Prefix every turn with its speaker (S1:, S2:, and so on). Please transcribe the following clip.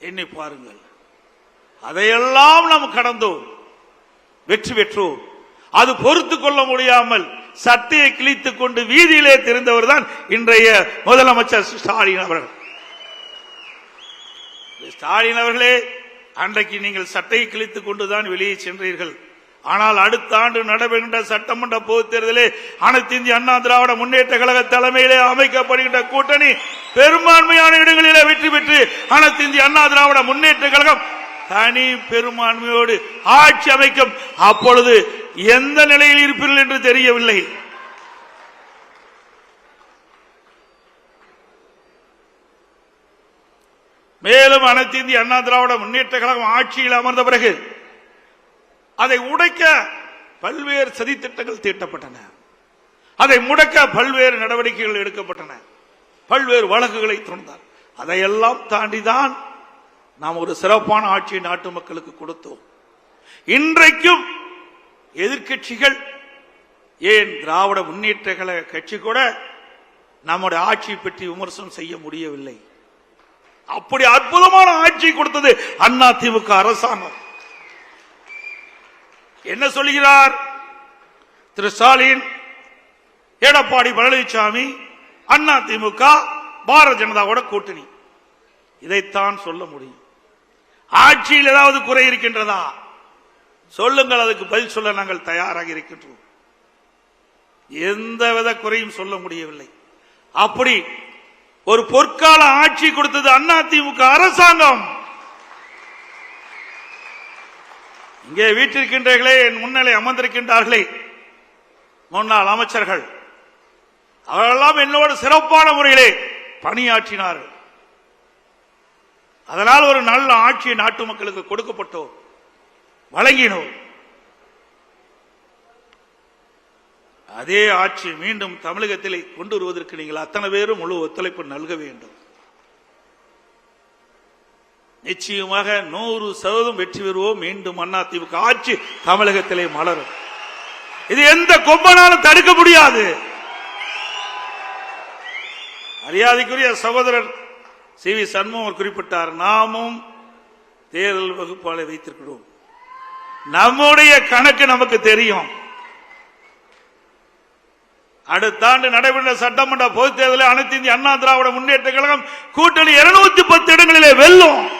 S1: எண்ணி பாருங்கள். அதையெல்லாம் நாம் கடந்தோம். வெற்றி பெற்றோம். அது பொறுத்து கொள்ள முடியாமல் சட்டையை கிழித்துக் கொண்டு வீதியிலே தெரிந்தவர் தான் இன்றைய முதலமைச்சர் ஸ்டாலின் அவர்கள். ஸ்டாலின் அவர்களே அன்றைக்கு நீங்கள் சட்டையை கிழித்துக் கொண்டுதான் வெளியே சென்றீர்கள். ஆனால் அடுத்த ஆண்டு நடைபெறுகின்ற சட்டமன்ற பொதுத் தேர்தலில் அனைத்து இந்திய அண்ணா திராவிட முன்னேற்ற கழக தலைமையிலே அமைக்கப்படுகின்ற கூட்டணி பெரும்பான்மையான இடங்களில வெற்றி பெற்று அனைத்து இந்திய அண்ணா திராவிட முன்னேற்ற கழகம் தனி பெரும்பான்மையோடு ஆட்சி அமைக்கும். அப்பொழுது எந்த நிலையில் இருப்பீர்கள் என்று தெரியவில்லை. மேலும் அனைத்து இந்திய அண்ணா திராவிட முன்னேற்ற கழகம் ஆட்சியில் அமர்ந்த பிறகு அதை உடைக்க பல்வேறு சதித்திட்டங்கள் தீட்டப்பட்டன. அதை முடக்க பல்வேறு நடவடிக்கைகள் எடுக்கப்பட்டன. பல்வேறு வழக்குகளை தொடர்ந்தார் அதையெல்லாம் தாண்டிதான் நாம் ஒரு சிறப்பான ஆட்சியை நாட்டு மக்களுக்கு கொடுத்தோம். இன்றைக்கும் எதிர்க்கட்சிகள் ஏன் திராவிட முன்னேற்ற கழக கட்சி கூட நம்முடைய ஆட்சியை பற்றி விமர்சனம் செய்ய முடியவில்லை. அப்படி அற்புதமான ஆட்சி கொடுத்தது அண்ணா திமுக அரசாங்கம். என்ன சொல்கிறார்? திரு ஸ்டாலின் எடப்பாடி பழனிசாமி அண்ணா திமுக பாரதிய ஜனதாவோட கூட்டணி. இதைத்தான் சொல்ல முடியும். ஆட்சியில் ஏதாவது குறை இருக்கின்றதா? சொல்லுங்கள் அதுக்கு பதில் சொல்ல நாங்கள் தயாராக இருக்கின்றோம். எந்தவித குறையும் சொல்ல முடியவில்லை. அப்படி ஒரு பொற்கால ஆட்சி கொடுத்தது அண்ணா திமுக அரசாங்கம். இங்கே வீட்டிருக்கின்றீர்களே என் முன்னிலை அமர்ந்திருக்கின்றார்களே முன்னாள் அமைச்சர்கள். அவரெல்லாம் என்னோட சிறப்பான முறையிலே பணியாற்றினார்கள். அதனால் ஒரு நல்ல ஆட்சியை நாட்டு மக்களுக்கு கொடுக்கப்பட்டோம். வழங்கினோம். அதே ஆட்சி மீண்டும் தமிழகத்திலே கொண்டு வருவதற்கு நீங்கள் அத்தனை பேரும் முழு ஒத்துழைப்பு நல்க வேண்டும். நிச்சயமாக நூறு சதவீதம் வெற்றி பெறுவோம். மீண்டும் அண்ணா திமுக ஆட்சி தமிழகத்திலே மலரும். இது எந்த கொம்பனாலும் தடுக்க முடியாது. மரியாதைக்குரிய சகோதரர் சி. வி. சண்முகம் குறிப்பிட்டார் நாமும் தேர்தல் வகுப்பாளை வைத்திருக்கிறோம். நம்முடைய கணக்கு நமக்கு தெரியும். அடுத்த ஆண்டு நடைபெற்ற சட்டமன்ற பொதுத் தேர்தலில் அனைத்து இந்திய அண்ணா திராவிட முன்னேற்ற கழகம் கூட்டணி இருநூத்தி பத்து இடங்களிலே வெல்லும்.